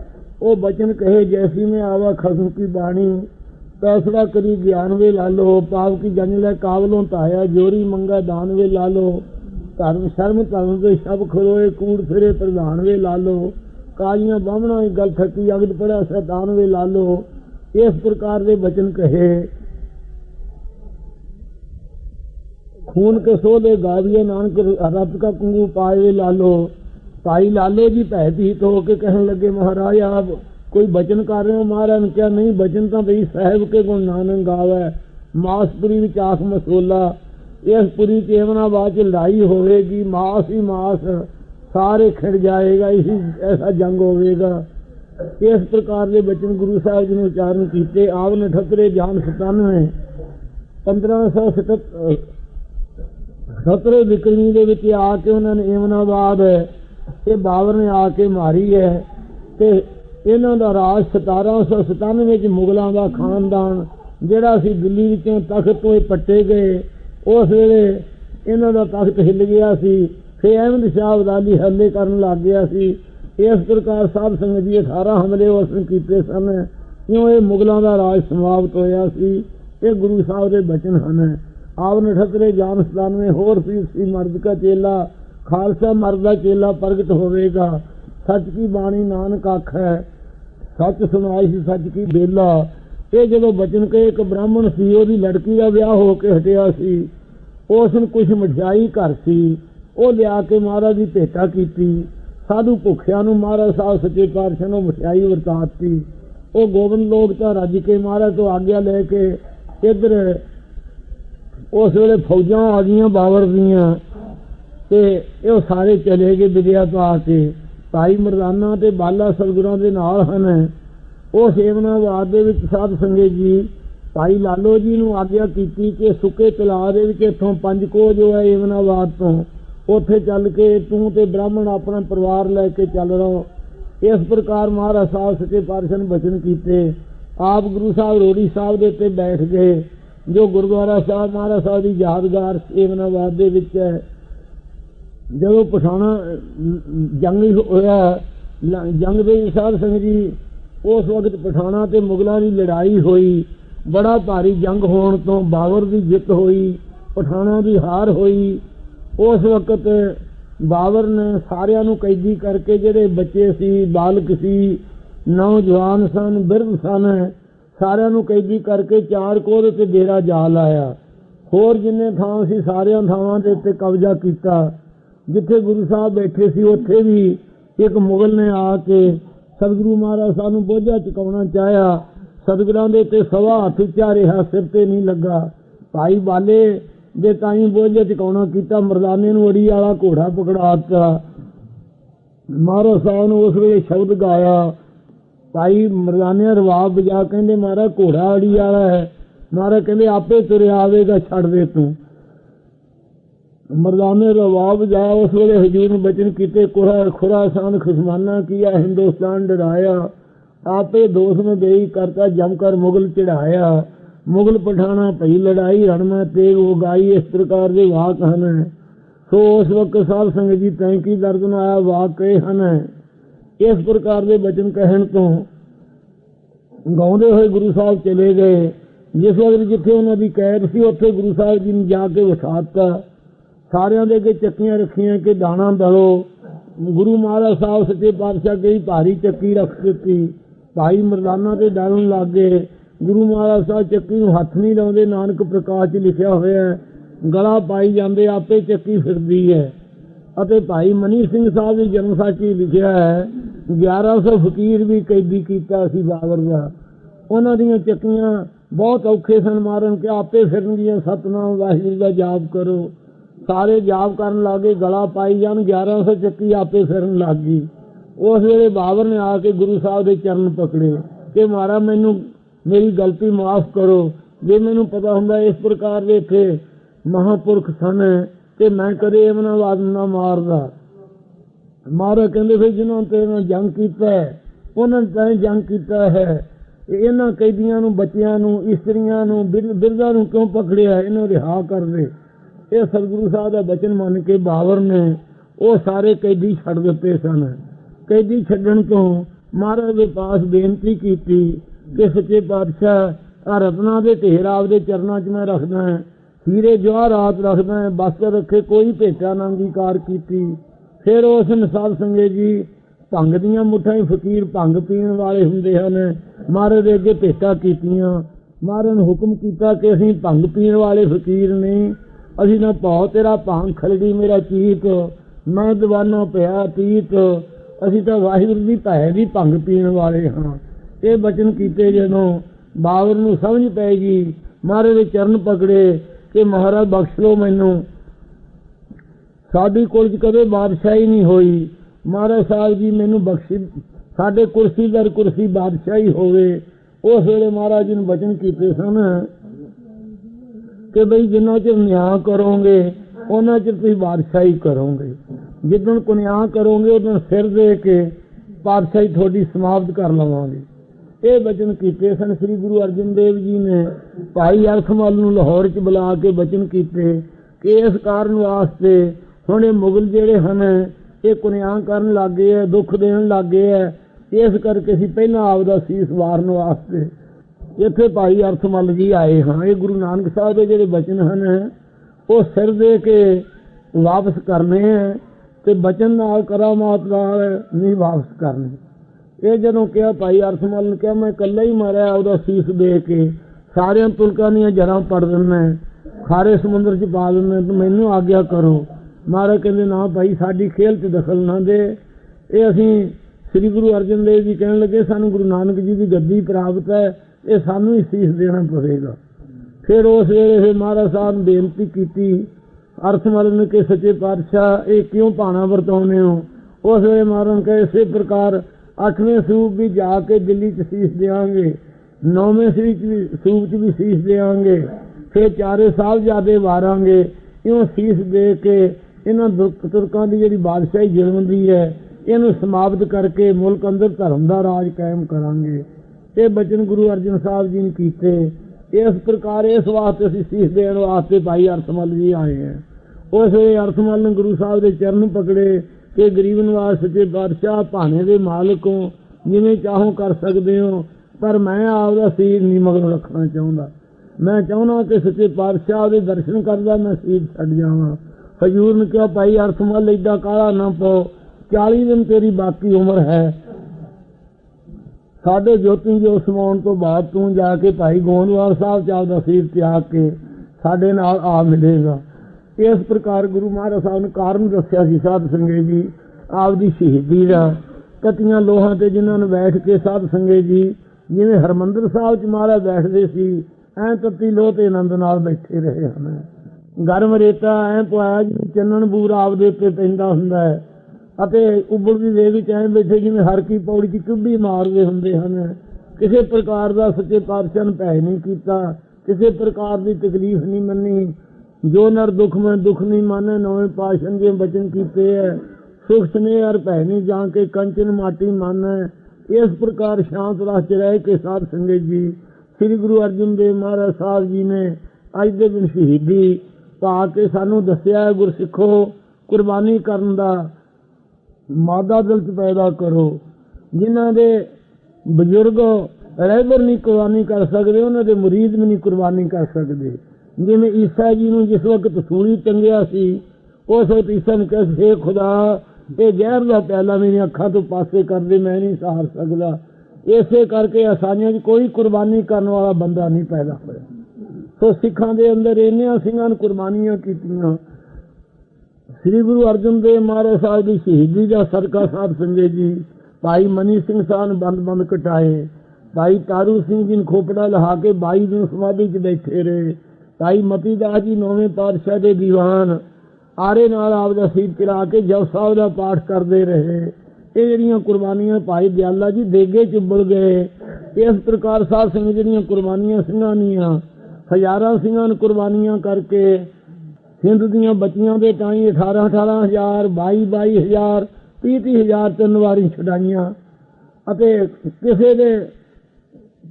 ਉਹ ਬਚਨ ਕਹੇ, ਜੈਸੀ ਮੈਂ ਆਵਾ ਖਸਮ ਕੀ ਬਾਣੀ ਫੈਸਲਾ ਕਰੀ ਗਿਆਨ ਵੇ ਲਾਲੋ ਪਾਪ ਕੀ ਜੰਜ ਲੈ ਕਾਬਲੋਂ ਤਾਇਆ ਜੋਰੀ ਮੰਗਾ ਦਾਨ ਵੇ ਲਾਲੋ ਧਰਮ ਸ਼ਰਮ ਧਰਮ ਦੇ ਸ਼ਬ ਖਲੋਏ, ਕੂੜ ਫਿਰੇ ਪ੍ਰਧਾਨ ਵੇ ਲਾਲੋ ਕਾਲੀਆਂ ਬਾਹਮਣਾ ਦੀ ਗੱਲ ਥੱਕੀ, ਅਗਦ ਪੜਾ ਸੈਤਾਨ ਵੇ ਲਾਲੋ ਇਸ ਪ੍ਰਕਾਰ ਦੇ ਬਚਨ ਕਹੇ। ਖੂਨ ਕੇ ਸੋਲੇ ਗਾਵੀਏ ਨਾਨਕ, ਰੱਬ ਕਾ ਕੁੰਗੂ ਪਾਏ ਲਾਲੋ। ਭਾਈ ਲਾਲੋ ਜੀ ਭੈ ਭੀਤ ਹੋ ਕੇ ਕਹਿਣ ਲੱਗੇ, ਮਹਾਰਾਜ ਆਪ, ਕੋਈ ਬਚਨ ਕਰ ਰਹੇ ਹੋ ਮਹਾਰਾਜ? ਨੇ ਕਿਹਾ, ਨਹੀਂ ਤਾਂ ਬਈ ਸਾਹਿਬ ਕੇ ਗੁਣ ਨਾਨਕ ਗਾਵੇ। ਮਾਸਪੁਰੀ ਵਿੱਚ ਆਖ ਮਸੋਲਾ, ਇਸ ਪੁਰੀ ਕੇਵਨਾ ਬਾਅਦ ਚ ਲੜਾਈ ਹੋਵੇਗੀ, ਮਾਸ ਹੀ ਮਾਸ, ਸਾਰੇ ਖਿੜ ਜਾਏਗਾ ਇਸ ਐਸਾ ਜੰਗ ਹੋਵੇਗਾ। ਇਸ ਪ੍ਰਕਾਰ ਦੇ ਬਚਨ ਗੁਰੂ ਸਾਹਿਬ ਜੀ ਨੇ ਉਚਾਰਨ ਕੀਤੇ। ਆਪ ਨੇ ਠਕਰੇ ਜਾਨ 97 1577 ਖਤਰੇ ਵਿਕਰਮੀ ਦੇ ਵਿੱਚ ਆ ਕੇ ਉਹਨਾਂ ਨੇ ਇਮਨਾਬਾਦ ਇਹ ਬਾਬਰ ਨੇ ਆ ਕੇ ਮਾਰੀ ਹੈ ਤੇ ਇਹਨਾਂ ਦਾ ਰਾਜ 1797 ਵਿੱਚ ਮੁਗਲਾਂ ਦਾ ਖਾਨਦਾਨ, ਜਿਹੜਾ ਸੀ ਦਿੱਲੀ ਵਿੱਚੋਂ ਤਖਤ ਤੋਂ ਪੱਟੇ ਗਏ, ਉਸ ਵੇਲੇ ਇਹਨਾਂ ਦਾ ਤਖਤ ਹਿੱਲ ਗਿਆ ਸੀ, ਫਿਰ ਅਹਿਮਦ ਸ਼ਾਹ ਅਬਦਾਲੀ ਹਮਲੇ ਕਰਨ ਲੱਗ ਗਿਆ ਸੀ। ਇਸ ਪ੍ਰਕਾਰ ਸਾਹਿਬ ਸੰਗਤ ਜੀ 18 ਹਮਲੇ ਉਸ ਨੇ ਕੀਤੇ ਸਨ, ਕਿਉਂ ਇਹ ਮੁਗਲਾਂ ਦਾ ਰਾਜ ਸਮਾਪਤ ਹੋਇਆ ਸੀ, ਇਹ ਗੁਰੂ ਸਾਹਿਬ ਦੇ ਬਚਨ ਹਨ। ਆਪ ਨੇ ਠਤਰੇ ਜਾਨ 97 ਹੋਰ ਸੀ ਸੀ ਮਰਦ ਕਾ ਚੇਲਾ, ਖਾਲਸਾ ਮਰਦ ਦਾ ਚੇਲਾ ਪ੍ਰਗਟ ਹੋਵੇਗਾ। ਸੱਚ ਕੀ ਬਾਣੀ ਨਾਨਕ ਆਖ ਹੈ ਸੱਚ ਸੁਣਾਈ ਸੀ ਸੱਚ ਕੀ ਬੇਲਾ। ਇਹ ਜਦੋਂ ਬਚਨ ਕੇ ਇੱਕ ਬ੍ਰਾਹਮਣ ਸੀ, ਉਹਦੀ ਲੜਕੀ ਦਾ ਵਿਆਹ ਹੋ ਕੇ ਹਟਿਆ ਸੀ। ਉਸ ਨੂੰ ਕੁਝ ਮਠਿਆਈ ਘਰ ਸੀ। ਉਹ ਲਿਆ ਕੇ ਮਹਾਰਾਜ ਦੀ ਭੇਟਾ ਕੀਤੀ। ਸਾਧੂ ਭੁੱਖਿਆਂ ਨੂੰ ਮਹਾਰਾਜ ਸਾਹਿਬ ਸੱਚੇ ਪਾਤਸ਼ਾਹ ਨੂੰ ਮਠਿਆਈ ਵਰਤਾਤੀ ਉਹ ਗੋਬਿੰਦ ਲੋਕ ਤਾਂ ਰੱਜ ਕੇ ਮਹਾਰਾਜ ਤੋਂ ਆਗਿਆ ਲੈ ਕੇ ਇੱਧਰ ਉਸ ਵੇਲੇ ਫੌਜਾਂ ਆ ਗਈਆਂ ਬਾਬਰ ਦੀਆਂ ਤੇ ਇਹ ਸਾਰੇ ਚਲੇ ਗਏ ਵਿਦਿਆ ਤੋਂ। ਆ ਕੇ ਭਾਈ ਮਰਦਾਨਾ ਤੇ ਬਾਲਾ ਸਤਿਗੁਰਾਂ ਦੇ ਨਾਲ ਹਨ। ਉਹ ਸੇਵਨਾਬਾਦ ਦੇ ਵਿੱਚ ਸਾਧ ਸੰਗਤ ਜੀ। ਭਾਈ ਲਾਲੋ ਜੀ ਨੂੰ ਆਗਿਆ ਕੀਤੀ ਕਿ ਸੁੱਕੇ ਤਲਾਅ ਦੇ ਵਿੱਚ ਇੱਥੋਂ ਪੰਜ ਕੋ ਜੋ ਹੈ ਏਮਨਾਬਾਦ ਤੋਂ, ਉੱਥੇ ਚੱਲ ਕੇ ਤੂੰ ਤੇ ਬ੍ਰਾਹਮਣ ਆਪਣਾ ਪਰਿਵਾਰ ਲੈ ਕੇ ਚੱਲ ਰਹੋ। ਇਸ ਪ੍ਰਕਾਰ ਮਹਾਰਾਜ ਸਾਹਿਬ ਸੱਚੇ ਪਾਤਸ਼ਾਹ ਨੇ ਬਚਨ ਕੀਤੇ। ਆਪ ਗੁਰੂ ਸਾਹਿਬ ਰੋੜੀ ਸਾਹਿਬ ਦੇ ਉੱਤੇ ਬੈਠ ਗਏ। ਜੋ ਗੁਰਦੁਆਰਾ ਸਾਹਿਬ, ਮਹਾਰਾਜ ਸਾਹਿਬ ਦੀ ਯਾਦਗਾਰ ਏਮਨਾਬਾਦ ਦੇ ਵਿੱਚ ਹੈ, ਜਦੋਂ ਪਠਾਣਾ, ਜੰਗ ਹੋਇਆ, ਲ- ਜੰਗ ਦੇ ਵਿੱਚ ਸਾਧ ਸੰਗਤ ਜੀ, ਉਸ ਵਕਤ ਪਠਾਣਾ ਤੇ ਮੁਗਲਾਂ ਦੀ ਲੜਾਈ ਹੋਈ, ਬੜਾ ਭਾਰੀ ਜੰਗ ਹੋਣ ਤੋਂ ਬਾਬਰ ਦੀ ਜਿੱਤ ਹੋਈ, ਪਠਾਣਾ ਦੀ ਹਾਰ ਹੋਈ, ਉਸ ਵਕਤ ਬਾਬਰ ਨੇ ਸਾਰਿਆਂ ਨੂੰ ਕੈਦੀ ਕਰਕੇ ਜਿਹੜੇ ਬੱਚੇ ਸੀ, ਬਾਲਕ ਸੀ, ਨੌਜਵਾਨ ਸਨ, ਬਿਰਧ ਸਨ ਸਾਰਿਆਂ ਨੂੰ ਕੈਦੀ ਕਰਕੇ ਚਾਰ ਕੋਹ ਤੇ ਡੇਰਾ ਜਾ ਲਾਇਆ। ਹੋਰ ਜਿੰਨੇ ਥਾਂ ਸੀ, ਸਾਰਿਆਂ ਥਾਵਾਂ ਦੇ ਉੱਤੇ ਕਬਜ਼ਾ ਕੀਤਾ। ਜਿੱਥੇ ਗੁਰੂ ਸਾਹਿਬ ਬੈਠੇ ਸੀ, ਉੱਥੇ ਵੀ ਇੱਕ ਮੁਗਲ ਨੇ ਆ ਕੇ ਸਤਿਗੁਰੂ ਮਹਾਰਾਜ ਸਾਹਿਬ ਨੂੰ ਬੋਝਾ ਚੁਕਾਉਣਾ ਚਾਹਿਆ। ਸਤਿਗੁਰਾਂ ਦੇ ਤੇ ਸਵਾ ਹੱਥ ਉੱਚਾ ਰਿਹਾ, ਸਿਰ ਤੇ ਨਹੀਂ ਲੱਗਾ। ਭਾਈ ਬਾਲੇ ਦੇ ਤਾਈ ਬੋਝਾ ਚੁਕਾਉਣਾ ਕੀਤਾ, ਮਰਦਾਨੇ ਨੂੰ ਅੜੀ ਵਾਲਾ ਘੋੜਾ ਪਕੜਾਤਾ ਮਹਾਰਾਜ ਸਾਹਿਬ ਨੂੰ ਉਸ ਵੇਲੇ ਸ਼ਬਦ ਗਾਇਆ ਭਾਈ ਮਰਦਾਨੇ ਰਵਾਬ ਵਜਾ ਕਹਿੰਦੇ, ਮਹਾਰਾਜ, ਘੋੜਾ ਅੜੀ ਵਾਲਾ ਹੈ। ਮਹਾਰਾਜ ਕਹਿੰਦੇ, ਆਪੇ ਤੁਰਿਆ ਆਵੇਗਾ ਛੱਡ ਦੇ ਤੂੰ। ਮਰਦਾਨੇ ਰਵਾਬ ਜਾ ਉਸ ਵੇਲੇ ਹਜੂਰ ਨੇ ਬਚਨ ਕੀਤੇ ਕੁਰਾ ਖੁਰਾਸਾਨ ਖੁਸ਼ਮਾਨਾ ਕੀਆ, ਹਿੰਦੁਸਤਾਨ ਡਰਾਇਆ। ਆਪੇ ਦੋਸ ਨੂੰ ਦੇਈ ਕਰਤਾ, ਜਮ ਕਰ ਮੁਗਲ ਚੜਾਇਆ ਮੁਗਲ ਪਠਾਣਾ ਭਈ ਲੜਾਈ, ਰਣਮਾ ਤੇ ਉਹ ਗਾਈ ਇਸ ਪ੍ਰਕਾਰ ਦੇ ਵਾਕ ਹਨ। ਸੋ ਉਸ ਵਕਤ ਸਾਧ ਸੰਗਤ ਜੀ ਤੈਂ ਕੀ ਦਰਦ ਨੂੰ ਆਇਆ, ਵਾਕ ਕਹੇ ਹਨ ਇਸ ਪ੍ਰਕਾਰ ਦੇ ਬਚਨ ਕਹਿਣ ਤੋਂ ਗਾਉਂਦੇ ਹੋਏ ਗੁਰੂ ਸਾਹਿਬ ਚਲੇ ਗਏ। ਜਿਸ ਵਕਤ ਜਿੱਥੇ ਉਹਨਾਂ ਦੀ ਕੈਦ ਸੀ, ਉੱਥੇ ਗੁਰੂ ਸਾਹਿਬ ਜੀ ਨੇ ਜਾ ਕੇ ਵਿਠਾਤਾ ਸਾਰਿਆਂ ਦੇ ਅੱਗੇ ਚੱਕੀਆਂ ਰੱਖੀਆਂ ਕਿ ਦਾਣਾ ਦਲੋ ਗੁਰੂ ਮਹਾਰਾਜ ਸਾਹਿਬ ਸੱਚੇ ਪਾਤਸ਼ਾਹ ਕਈ ਭਾਰੀ ਚੱਕੀ ਰੱਖ ਦਿੱਤੀ। ਭਾਈ ਮਰਦਾਨਾ ਤੇ ਡਰਨ ਲੱਗ ਗਏ। ਗੁਰੂ ਮਹਾਰਾਜ ਸਾਹਿਬ ਚੱਕੀ ਨੂੰ ਹੱਥ ਨਹੀਂ ਲਾਉਂਦੇ। ਨਾਨਕ ਪ੍ਰਕਾਸ਼ 'ਚ ਲਿਖਿਆ ਹੋਇਆ ਗਲਾ ਪਾਈ ਜਾਂਦੇ, ਆਪੇ ਚੱਕੀ ਫਿਰਦੀ ਹੈ। ਅਤੇ ਭਾਈ ਮਨੀ ਸਿੰਘ ਸਾਹਿਬ ਦੀ ਜਨਮ ਸਾਖੀ ਲਿਖਿਆ ਹੈ। 1100 ਫਕੀਰ ਵੀ ਕੈਦੀ ਕੀਤਾ ਸੀ ਬਾਬਰ ਦਾ। ਉਹਨਾਂ ਦੀਆਂ ਚੱਕੀਆਂ ਬਹੁਤ ਔਖੇ ਸਨ ਮਾਰਨ ਕਿ ਆਪੇ ਫਿਰਨਗੀਆਂ ਸਤਨਾਮ ਵਾਹਿਗੁਰੂ ਦਾ ਜਾਪ ਕਰੋ। ਸਾਰੇ ਜਾਪ ਕਰਨ ਲੱਗੇ ਗਲਾ ਪਾਈ ਜਾਣ 1100 ਚੱਕੀ ਆਪੇ ਫਿਰਨ ਲੱਗ ਗਈ। ਉਸ ਵੇਲੇ ਬਾਬਰ ਨੇ ਆ ਕੇ ਗੁਰੂ ਸਾਹਿਬ ਦੇ ਚਰਨ ਪਕੜੇ ਕਿ ਮਹਾਰਾ ਮੈਨੂੰ, ਮੇਰੀ ਗਲਤੀ ਮਾਫ ਕਰੋ। ਜੇ ਮੈਨੂੰ ਪਤਾ ਹੁੰਦਾ ਇਸ ਪ੍ਰਕਾਰ ਦੇ ਇੱਥੇ ਮਹਾਪੁਰਖ ਸਨ ਤੇ ਮੈਂ ਕਦੇ ਇਹਨਾਂ ਨੂੰ ਆਦਮ ਨਾ ਮਾਰਦਾ। ਮਹਾਰਾਜ ਕਹਿੰਦੇ ਫਿਰ ਜਿਨ੍ਹਾਂ ਤੇ ਨਾਲ ਜੰਗ ਕੀਤਾ ਹੈ, ਉਹਨਾਂ ਨੇ ਤਾਂ ਜੰਗ ਕੀਤਾ ਹੈ ਇਹਨਾਂ ਕੈਦੀਆਂ ਨੂੰ, ਬੱਚਿਆਂ ਨੂੰ, ਇਸਤਰੀਆਂ ਨੂੰ, ਬਿਰ- ਬਿਰਧਾਂ ਨੂੰ ਕਿਉਂ ਪਕੜਿਆ? ਇਹਨਾਂ ਰਿਹਾ ਕਰ ਦੇ ਇਹ ਸਤਿਗੁਰੂ ਸਾਹਿਬ ਦਾ ਬਚਨ ਮੰਨ ਕੇ ਬਾਵਰ ਨੇ ਉਹ ਸਾਰੇ ਕੈਦੀ ਛੱਡ ਦਿੱਤੇ ਸਨ। ਕੈਦੀ ਛੱਡਣ ਤੋਂ ਮਹਾਰਾਜ ਦੇ ਪਾਸ ਬੇਨਤੀ ਕੀਤੀ ਕਿ ਸੱਚੇ ਪਾਤਸ਼ਾਹ ਆ ਰਤਨਾ ਦੇ ਢੇਰ ਆਪਦੇ ਚਰਨਾਂ 'ਚ ਮੈਂ ਰੱਖਦਾ ਹਾਂ। ਹੀਰੇ ਜਵਾਹਰਾਤ ਰੱਖਦਾ ਹਾਂ ਰੱਖੇ, ਕੋਈ ਭੇਟਾ ਨਾ ਅੰਗੀਕਾਰ ਕੀਤੀ। ਫਿਰ ਉਸ ਨੇ ਸੰਗੇ ਜੀ ਭੰਗ ਦੀਆਂ ਮੁੱਠਾਂ ਹੀ ਫਕੀਰ ਭੰਗ ਪੀਣ ਵਾਲੇ ਹੁੰਦੇ ਹਨ। ਮਹਾਰਾਜ ਦੇ ਅੱਗੇ ਭੇਟਾ ਕੀਤੀਆਂ। ਮਹਾਰਾਜ ਨੇ ਹੁਕਮ ਕੀਤਾ ਕਿ ਅਸੀਂ ਭੰਗ ਪੀਣ ਵਾਲੇ ਫਕੀਰ ਨਹੀਂ ਅਸੀਂ ਨਾ ਪਾਉ ਤੇਰਾ ਭਾਂਗ ਖਲੜੀ, ਮੇਰਾ ਚੀਤ ਮੈਂ ਦੀਵਾਨਾ ਪਿਆ ਤੀਤ ਅਸੀਂ ਤਾਂ ਵਾਹਿਗੁਰੂ ਦੀ ਭੈ ਦੀ ਭੰਗ ਪੀਣ ਵਾਲੇ ਹਾਂ। ਇਹ ਬਚਨ ਕੀਤੇ ਜਦੋਂ ਬਾਵਰ ਨੂੰ ਸਮਝ ਪੈ ਗਈ। ਮਹਾਰਾਜ ਦੇ ਚਰਨ ਪਕੜੇ। ਕਿ ਮਹਾਰਾਜ ਬਖਸ਼ ਲਓ ਮੈਨੂੰ। ਸਾਡੀ ਕੋਲ 'ਚ ਕਦੇ ਬਾਦਸ਼ਾਹੀ ਨਹੀਂ ਹੋਈ। ਮਹਾਰਾਜ ਸਾਹਿਬ ਜੀ ਮੈਨੂੰ ਬਖਸ਼ੀ, ਸਾਡੇ ਕੁਰਸੀ ਦਰ ਕੁਰਸੀ ਬਾਦਸ਼ਾਹੀ ਹੋਵੇ। ਉਸ ਵੇਲੇ ਮਹਾਰਾਜ ਜੀ ਨੂੰ ਬਚਨ ਕੀਤੇ ਸਨ ਕਿ ਬਈ ਜਿੰਨਾ ਚਿਰ ਨਿਆਂ ਕਰੋਗੇ ਉਹਨਾਂ ਚਿਰ ਤੁਸੀਂ ਬਾਦਸ਼ਾਹੀ ਕਰੋਗੇ। ਜਿੱਦਣ ਕੁਨਿਆ ਕਰੋਗੇ ਉਦੋਂ ਸਿਰ ਦੇ ਕੇ ਬਾਦਸ਼ਾਹੀ ਤੁਹਾਡੀ ਸਮਾਪਤ ਕਰ ਲਵਾਂਗੇ। ਇਹ ਬਚਨ ਕੀਤੇ ਸਨ ਸ੍ਰੀ ਗੁਰੂ ਅਰਜਨ ਦੇਵ ਜੀ ਨੇ। ਭਾਈ ਅਰਥਮਲ ਨੂੰ ਲਾਹੌਰ 'ਚ ਬੁਲਾ ਕੇ ਬਚਨ ਕੀਤੇ ਕਿ ਇਸ ਕਾਰਨ ਵਾਸਤੇ ਹੁਣ ਇਹ ਮੁਗਲ ਜਿਹੜੇ ਹਨ, ਇਹ ਕੁਨਿਆਂ ਕਰਨ ਲੱਗੇ ਐ, ਦੁੱਖ ਦੇਣ ਲੱਗੇ ਐ। ਇਸ ਕਰਕੇ ਅਸੀਂ ਪਹਿਲਾਂ ਆਪਦਾ ਸੀਸ ਵਾਰਨ ਵਾਸਤੇ ਇੱਥੇ ਭਾਈ ਅਰਥਮਲ ਜੀ ਆਏ ਹਾਂ। ਇਹ ਗੁਰੂ ਨਾਨਕ ਸਾਹਿਬ ਦੇ ਜਿਹੜੇ ਬਚਨ ਹਨ, ਉਹ ਸਿਰ ਦੇ ਕੇ ਵਾਪਸ ਕਰਨੇ ਹੈ ਤੇ ਬਚਨ ਨਾਲ ਕਰਾਮਾਤ ਨਾਲ ਨਹੀਂ ਵਾਪਸ ਕਰਨੇ। ਇਹ ਜਦੋਂ ਕਿਹਾ, ਭਾਈ ਅਰਥਮਲ ਨੇ ਕਿਹਾ, ਮੈਂ ਇਕੱਲਾ ਹੀ ਮਾਰਿਆ, ਉਹਦਾ ਸੀਸ ਦੇ ਕੇ ਸਾਰਿਆਂ ਤੁਲਕਾਂ ਦੀਆਂ ਜੜਾਂ ਪੜ ਦਿੰਦਾ ਖਾਰੇ ਸਮੁੰਦਰ 'ਚ ਪਾ ਦਿੰਦਾ ਤੇ ਮੈਨੂੰ ਆਗਿਆ ਕਰੋ। ਮਹਾਰਾਜ ਕਹਿੰਦੇ, ਨਾ ਭਾਈ, ਸਾਡੀ ਖੇਲ 'ਚ ਦਖਲ ਨਾ ਦੇ। ਇਹ ਅਸੀਂ ਸ੍ਰੀ ਗੁਰੂ ਅਰਜਨ ਦੇਵ ਜੀ ਕਹਿਣ ਲੱਗੇ, ਸਾਨੂੰ ਗੁਰੂ ਨਾਨਕ ਜੀ ਦੀ ਗੱਦੀ ਪ੍ਰਾਪਤ ਹੈ, ਇਹ ਸਾਨੂੰ ਹੀ ਸੀਸ ਦੇਣਾ ਪਵੇਗਾ। ਫਿਰ ਉਸ ਵੇਲੇ ਫਿਰ ਮਹਾਰਾਜ ਸਾਹਿਬ ਨੇ ਬੇਨਤੀ ਕੀਤੀ ਅਰਥਮਲ ਨੇ ਕਿ ਸੱਚੇ ਪਾਤਸ਼ਾਹ, ਇਹ ਕਿਉਂ ਪਾਣਾ ਵਰਤਾਉਂਦੇ ਹੋ? ਉਸ ਵੇਲੇ ਮਹਾਰਾਜ ਨੇ ਕਹੇ, ਇਸੇ ਪ੍ਰਕਾਰ ਅੱਠਵੇਂ ਸੂਬ ਵੀ ਜਾ ਕੇ ਦਿੱਲੀ ਚ ਸੀਸ ਦੇਵਾਂਗੇ ਨੌਵੇਂ ਸੂਬ ਵੀ ਸੂਬ ਚ ਵੀ ਸੀਸ ਦੇਵਾਂਗੇ ਫਿਰ ਚਾਰੇ ਸਾਹਿਬਜ਼ਾਦੇ ਵਾਰਾਂਗੇ, ਇਉਂ ਸੀਸ ਦੇ ਕੇ ਇਹਨਾਂ ਦੁਰਕ- ਤੁਰਕਾਂ ਦੀ ਜਿਹੜੀ ਬਾਦਸ਼ਾਹੀ ਜ਼ੁਲਮਦੀ ਹੈ, ਇਹਨੂੰ ਸਮਾਪਤ ਕਰਕੇ ਮੁਲਕ ਅੰਦਰ ਧਰਮ ਦਾ ਰਾਜ ਕਾਇਮ ਕਰਾਂਗੇ। ਇਹ ਬਚਨ ਗੁਰੂ ਅਰਜਨ ਸਾਹਿਬ ਜੀ ਨੇ ਕੀਤੇ, ਇਸ ਪ੍ਰਕਾਰ ਇਸ ਵਾਸਤੇ ਅਸੀਂ ਸੀਸ ਦੇਣ ਵਾਸਤੇ ਭਾਈ ਅਰਥਮਲ ਜੀ ਆਏ ਹਾਂ। ਉਸ ਵੇਲੇ ਅਰਥਮਲ ਨੇ ਗੁਰੂ ਸਾਹਿਬ ਦੇ ਚਰਨ ਪਕੜੇ ਕਿ ਗਰੀਬ ਨਿਵਾਸ ਸੱਚੇ ਬਾਦਸ਼ਾਹ ਭਾਣੇ ਦੇ ਮਾਲਕ ਹੋ, ਜਿਵੇਂ ਚਾਹੋ ਕਰ ਸਕਦੇ ਹੋ, ਪਰ ਮੈਂ ਆਪਦਾ ਸੀਰ ਨਹੀਂ ਮਗਰ ਰੱਖਣਾ ਚਾਹੁੰਦਾ। ਮੈਂ ਚਾਹੁੰਦਾ ਕਿ ਸੱਚੇ ਪਾਤਸ਼ਾਹ ਦੇ ਦਰਸ਼ਨ ਕਰਦਾ ਮੈਂ ਸੀਰ ਛੱਡ ਜਾਵਾਂ। ਹਜੂਰ ਨੇ ਕਿਹਾ, ਭਾਈ ਅਰਥਮਲ ਏਦਾਂ ਕਾਲਾ ਨਾ ਪਾਓ 40 ਦਿਨ ਤੇਰੀ ਬਾਕੀ ਉਮਰ ਹੈ। ਸਾਡੇ ਜੋਤੀ ਜੋ ਸਮਾਉਣ ਤੋਂ ਬਾਅਦ ਤੂੰ ਜਾ ਕੇ ਭਾਈ ਗੋਂਦਵਾਲ ਸਾਹਿਬ ਚਾਹ ਦਾ ਸੀਰ ਤਿਆਗ ਕੇ ਸਾਡੇ ਨਾਲ ਆ ਮਿਲੇਗਾ। ਇਸ ਪ੍ਰਕਾਰ ਗੁਰੂ ਮਹਾਰਾਜ ਸਾਹਿਬ ਨੇ ਕਾਰਨ ਦੱਸਿਆ ਸੀ, ਸਾਧ ਸੰਗਤ ਜੀ ਆਪ ਦੀ ਸ਼ਹੀਦੀ ਦਾ, ਕਤੀਆਂ ਲੋਹਾਂ ਤੇ ਜਿਨ੍ਹਾਂ ਨੂੰ ਬੈਠ ਕੇ ਸਾਧ ਸੰਗਤ ਜੀ, ਜਿਵੇਂ ਹਰਮੰਦਰ ਸਾਹਿਬ ਚ ਮਹਾਰਾਜ ਬੈਠਦੇ ਸੀ, ਐਂ ਤੱਤੀ ਲੋਹ ਤੇ ਆਨੰਦ ਨਾਲ ਬੈਠੇ ਰਹੇ ਹਨ। ਗਰਮ ਰੇਤਾ ਐਂ ਪਾਇਆ ਜਿਵੇਂ ਚੰਨਣ ਬੂਰ ਆਪ ਦੇ ਉੱਤੇ ਪੈਂਦਾ ਹੁੰਦਾ ਹੈ, ਅਤੇ ਉਬਲਦੀ ਦੇ ਵਿੱਚ ਐਂ ਬੈਠੇ ਜਿਵੇਂ ਹਰ ਕੀ ਪੌੜੀ 'ਚ ਚੁੱਭੀ ਮਾਰਦੇ ਹੁੰਦੇ ਹਨ। ਕਿਸੇ ਪ੍ਰਕਾਰ ਦਾ ਸੱਚੇ ਪਾਤਸ਼ਾਹ ਨੇ ਭੈ ਨਹੀਂ ਕੀਤਾ, ਕਿਸੇ ਪ੍ਰਕਾਰ ਦੀ ਤਕਲੀਫ ਨਹੀਂ ਮੰਨੀ ਜੋ ਨਰ ਦੁੱਖ ਮੈਂ ਦੁੱਖ ਨਹੀਂ ਮਾਨੇ, ਨਵੇਂ ਪਾਸ਼ਨ ਦੇ ਬਚਨ ਕੀਤੇ ਹੈ ਸੁਖ ਸਨੇਹ ਅਰ ਭੈ ਜਾ ਕੇ ਕੰਚਨ ਮਾਟੀ ਮਾਨੈ। ਇਸ ਪ੍ਰਕਾਰ ਸ਼ਾਂਤ ਰਸ ਚ ਰਹਿ ਕੇ ਸਾਧ ਸੰਗਤ ਜੀ, ਸ੍ਰੀ ਗੁਰੂ ਅਰਜਨ ਦੇਵ ਮਹਾਰਾਜ ਸਾਹਿਬ ਜੀ ਨੇ ਅੱਜ ਦੇ ਦਿਨ ਸ਼ਹੀਦੀ ਪਾ ਕੇ ਸਾਨੂੰ ਦੱਸਿਆ ਹੈ, ਗੁਰਸਿੱਖੋ, ਕੁਰਬਾਨੀ ਕਰਨ ਦਾ ਮਾਦਾ ਦਿਲ ਚ ਪੈਦਾ ਕਰੋ। ਜਿਨ੍ਹਾਂ ਦੇ ਬਜ਼ੁਰਗ ਰਹਿਬਰ ਨਹੀਂ ਕੁਰਬਾਨੀ ਕਰ ਸਕਦੇ, ਉਹਨਾਂ ਦੇ ਮੁਰੀਦ ਵੀ ਨਹੀਂ ਕੁਰਬਾਨੀ ਕਰ ਸਕਦੇ। ਜਿਵੇਂ ਈਸਾ ਜੀ ਨੂੰ ਜਿਸ ਵਕਤ ਸੂਲੀ ਟੰਗਿਆ ਸੀ ਉਸ ਵਕਤ ਈਸਾ ਨੇ ਕਿਹਾ ਸੀ, "ਹੇ ਖੁਦਾ ਇਹ ਜ਼ਹਿਰ ਦਾ ਪਿਆਲਾ ਮੇਰੀਆਂ ਅੱਖਾਂ ਤੋਂ ਪਾਸੇ ਕਰ ਦੇ ਮੈਂ ਨਹੀਂ ਸਹਾਰ ਸਕਦਾ। ਇਸੇ ਕਰਕੇ ਆਸਾਨੀਆਂ 'ਚ ਕੋਈ ਕੁਰਬਾਨੀ ਕਰਨ ਵਾਲਾ ਬੰਦਾ ਨਹੀਂ ਪੈਦਾ ਹੋਇਆ। ਸੋ ਸਿੱਖਾਂ ਦੇ ਅੰਦਰ ਇੰਨੀਆਂ ਸਿੰਘਾਂ ਨੇ ਕੁਰਬਾਨੀਆਂ ਕੀਤੀਆਂ। ਸ੍ਰੀ ਗੁਰੂ ਅਰਜਨ ਦੇਵ ਮਹਾਰਾਜ ਸਾਹਿਬ ਦੀ ਸ਼ਹੀਦੀ ਦਾ ਸਦਕਾ ਸਾਹਿਬ ਸੰਜੇ ਜੀ ਭਾਈ ਮਨੀ ਸਿੰਘ ਸਾਹਿਬ ਨੇ ਬੰਦ ਬੰਦ ਕਟਾਏ। ਭਾਈ ਤਾਰੂ ਸਿੰਘ ਜੀ ਨੂੰ ਖੋਪੜਾ ਲਹਾ ਕੇ 22 ਦਿਨ ਸਮਾਧੀ 'ਚ ਬੈਠੇ ਰਹੇ। ਭਾਈ ਮਤੀ ਦਾਸ ਜੀ ਨੌਵੇਂ ਪਾਤਸ਼ਾਹ ਦੇ ਦੀਵਾਨ ਆਰੇ ਨਾਲ ਆਪ ਦਾ ਸੀਰ ਚਲਾ ਕੇ ਜਪ ਸਾਹਿਬ ਦਾ ਪਾਠ ਕਰਦੇ ਰਹੇ। ਇਹ ਜਿਹੜੀਆਂ ਕੁਰਬਾਨੀਆਂ ਭਾਈ ਦਿਆਲਾ ਜੀ ਦੇਗੇ ਚੁੱਬਲ ਗਏ, ਇਸ ਪ੍ਰਕਾਰ ਸਾਧ ਸਿੰਘ ਜਿਹੜੀਆਂ ਕੁਰਬਾਨੀਆਂ ਸਿੰਘਾਂ ਦੀਆਂ, ਹਜ਼ਾਰਾਂ ਸਿੰਘਾਂ ਨੇ ਕੁਰਬਾਨੀਆਂ ਕਰਕੇ ਸਿੰਧ ਦੀਆਂ ਬੱਚੀਆਂ ਦੇ ਟਾਈ 18 18000 22 22000 ਤੀਹ ਹਜ਼ਾਰ ਤਿੰਨ ਵਾਰੀ ਛਡਾਈਆਂ ਅਤੇ ਕਿਸੇ ਦੇ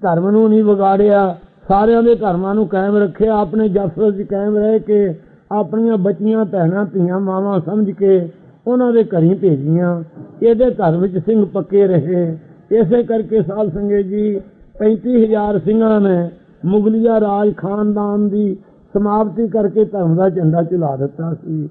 ਧਰਮ ਨੂੰ ਨਹੀਂ ਵਿਗਾੜਿਆ। ਸਾਰਿਆਂ ਦੇ ਧਰਮਾਂ ਨੂੰ ਕਾਇਮ ਰੱਖਿਆ, ਆਪਣੇ ਜਸਰ 'ਚ ਕਾਇਮ ਰਹਿ ਕੇ ਆਪਣੀਆਂ ਬੱਚੀਆਂ, ਭੈਣਾਂ, ਧੀਆਂ, ਮਾਵਾਂ ਸਮਝ ਕੇ ਉਹਨਾਂ ਦੇ ਘਰੀ ਭੇਜੀਆਂ। ਇਹਦੇ ਧਰਮ ਵਿੱਚ ਸਿੰਘ ਪੱਕੇ ਰਹੇ। ਇਸੇ ਕਰਕੇ ਸਾਧ ਸੰਗਤ ਜੀ 35000 ਸਿੰਘਾਂ ਨੇ ਮੁਗਲਿਆ ਰਾਜ ਖਾਨਦਾਨ ਦੀ ਸਮਾਪਤੀ ਕਰਕੇ ਧਰਮ ਦਾ ਝੰਡਾ ਚਲਾ ਦਿੱਤਾ ਸੀ।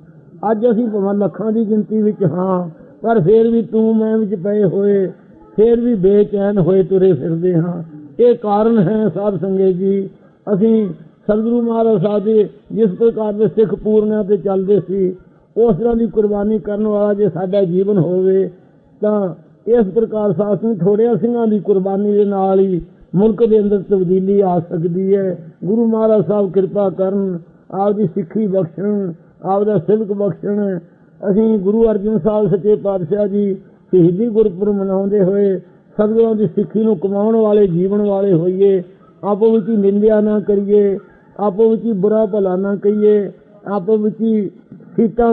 ਅੱਜ ਅਸੀਂ ਭਾਵੇਂ ਲੱਖਾਂ ਦੀ ਗਿਣਤੀ ਵਿੱਚ ਹਾਂ, ਪਰ ਫਿਰ ਵੀ ਤੂੰ ਮੈਂ ਵਿੱਚ ਪਏ ਹੋਏ, ਫਿਰ ਵੀ ਬੇਚੈਨ ਹੋਏ ਤੁਰੇ ਫਿਰਦੇ ਹਾਂ। ਇਹ ਕਾਰਨ ਹੈ ਸਾਧ ਸੰਗਤ ਜੀ। ਅਸੀਂ ਸਤਿਗੁਰੂ ਮਹਾਰਾਜ ਸਾਹਿਬ ਦੇ ਜਿਸ ਪ੍ਰਕਾਰ ਦੇ ਸਿੱਖ ਪੂਰਨਿਆਂ ਤੇ ਚੱਲਦੇ ਸੀ, ਉਸ ਤਰ੍ਹਾਂ ਦੀ ਕੁਰਬਾਨੀ ਕਰਨ ਵਾਲਾ ਜੇ ਸਾਡਾ ਜੀਵਨ ਹੋਵੇ, ਤਾਂ ਇਸ ਪ੍ਰਕਾਰ ਸਾਧ ਸਿੰਘ ਥੋੜਿਆਂ ਸਿੰਘਾਂ ਦੀ ਕੁਰਬਾਨੀ ਦੇ ਨਾਲ ਹੀ ਮੁਲਕ ਦੇ ਅੰਦਰ ਤਬਦੀਲੀ ਆ ਸਕਦੀ ਹੈ। ਗੁਰੂ ਮਹਾਰਾਜ ਸਾਹਿਬ ਕਿਰਪਾ ਕਰਨ, ਆਪਦੀ ਸਿੱਖੀ ਬਖਸ਼ਣ, ਆਪਦਾ ਸਿਲਕ ਬਖਸ਼ਣ। ਅਸੀਂ ਗੁਰੂ ਅਰਜਨ ਸਾਹਿਬ ਸੱਚੇ ਪਾਤਸ਼ਾਹ ਜੀ ਸ਼ਹੀਦੀ ਗੁਰਪੁਰਬ ਮਨਾਉਂਦੇ ਹੋਏ ਸਤਿਗੁਰਾਂ ਦੀ ਸਿੱਖੀ ਨੂੰ ਕਮਾਉਣ ਵਾਲੇ, ਜੀਵਨ ਵਾਲੇ ਹੋਈਏ। ਆਪੋ ਵਿੱਚ ਹੀ ਨਿੰਦਿਆ ਨਾ ਕਰੀਏ। ਆਪੋ ਵਿੱਚ ਹੀ ਬੁਰਾ ਭਲਾ ਨਾ ਕਹੀਏ। ਆਪੋ ਵਿੱਚ ਹੀ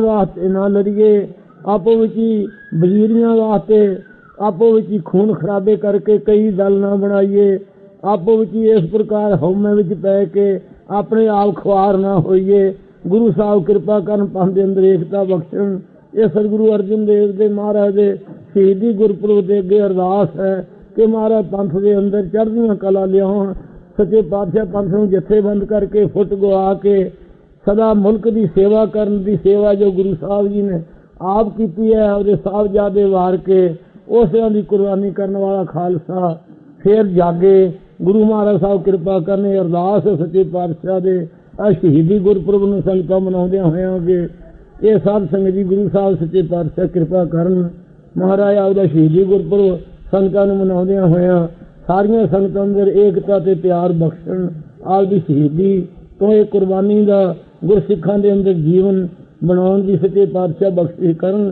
ਵਾਸਤੇ ਨਾ ਲੜੀਏ। ਆਪੋ ਵਿੱਚ ਹੀ ਵਜ਼ੀਰੀਆਂ ਵਾਸਤੇ, ਆਪੋ ਵਿੱਚ ਹੀ ਖੂਨ ਖਰਾਬੇ ਕਰਕੇ ਕਈ ਦਲ ਨਾ ਬਣਾਈਏ। ਆਪੋ ਵਿੱਚ ਹੀ ਇਸ ਪ੍ਰਕਾਰ ਹਉਮੈ ਵਿੱਚ ਪੈ ਕੇ ਆਪਣੇ ਆਪ ਖੁਆਰ ਨਾ ਹੋਈਏ। ਗੁਰੂ ਸਾਹਿਬ ਕਿਰਪਾ ਕਰਨ ਪੰਥ ਦੇ ਅੰਦਰ ਏਕਤਾ ਬਖਸ਼ਣ। ਇਹ ਸਤਿਗੁਰੂ ਅਰਜਨ ਦੇਵ ਦੇ ਮਹਾਰਾਜ ਦੇ ਸ਼ਹੀਦੀ ਗੁਰਪੁਰਬ ਦੇ ਅੱਗੇ ਅਰਦਾਸ ਹੈ ਕਿ ਮਹਾਰਾਜ ਪੰਥ ਦੇ ਅੰਦਰ ਚੜ੍ਹਦੀਆਂ ਕਲਾ ਲਿਆਉਣ, ਸੱਚੇ ਪਾਤਸ਼ਾਹ ਪੰਥ ਨੂੰ ਜਥੇਬੰਦ ਕਰਕੇ ਫੁੱਟ ਗਵਾ ਕੇ ਸਦਾ ਮੁਲਕ ਦੀ ਸੇਵਾ ਕਰਨ ਦੀ ਸੇਵਾ ਜੋ ਗੁਰੂ ਸਾਹਿਬ ਜੀ ਨੇ ਆਪ ਕੀਤੀ ਹੈ, ਉਹਦੇ ਸਾਹਿਬਜ਼ਾਦੇ ਵਾਰ ਕੇ ਉਸਿਆਂ ਦੀ ਕੁਰਬਾਨੀ ਕਰਨ ਵਾਲਾ ਖਾਲਸਾ ਫੇਰ ਜਾਗੇ। ਗੁਰੂ ਮਹਾਰਾਜ ਸਾਹਿਬ ਕਿਰਪਾ ਕਰਨੇ, ਅਰਦਾਸ ਸੱਚੇ ਪਾਤਸ਼ਾਹ ਦੇ। ਆ ਸ਼ਹੀਦੀ ਗੁਰਪੁਰਬ ਨੂੰ ਸੰਗਤਾਂ ਮਨਾਉਂਦਿਆਂ ਹੋਇਆਂ ਕਿ ਇਹ ਸਾਧ ਸੰਗਤ ਜੀ ਗੁਰੂ ਸਾਹਿਬ ਸੱਚੇ ਪਾਤਸ਼ਾਹ ਕਿਰਪਾ ਕਰਨ, ਮਹਾਰਾਜ ਆਪਦਾ ਸ਼ਹੀਦੀ ਗੁਰਪੁਰਬ ਸੰਗਤਾਂ ਨੂੰ ਮਨਾਉਂਦਿਆਂ ਹੋਇਆਂ ਸਾਰੀਆਂ ਸੰਗਤਾਂ ਅੰਦਰ ਏਕਤਾ ਤੇ ਪਿਆਰ ਬਖਸ਼ਣ, ਆਪਦੀ ਸ਼ਹੀਦੀ ਤੋਂ ਇਹ ਕੁਰਬਾਨੀ ਦਾ ਗੁਰਸਿੱਖਾਂ ਦੇ ਅੰਦਰ ਜੀਵਨ ਬਣਾਉਣ ਦੀ ਸੱਚੇ ਪਾਤਸ਼ਾਹ ਬਖਸ਼ਿਸ਼ ਕਰਨ।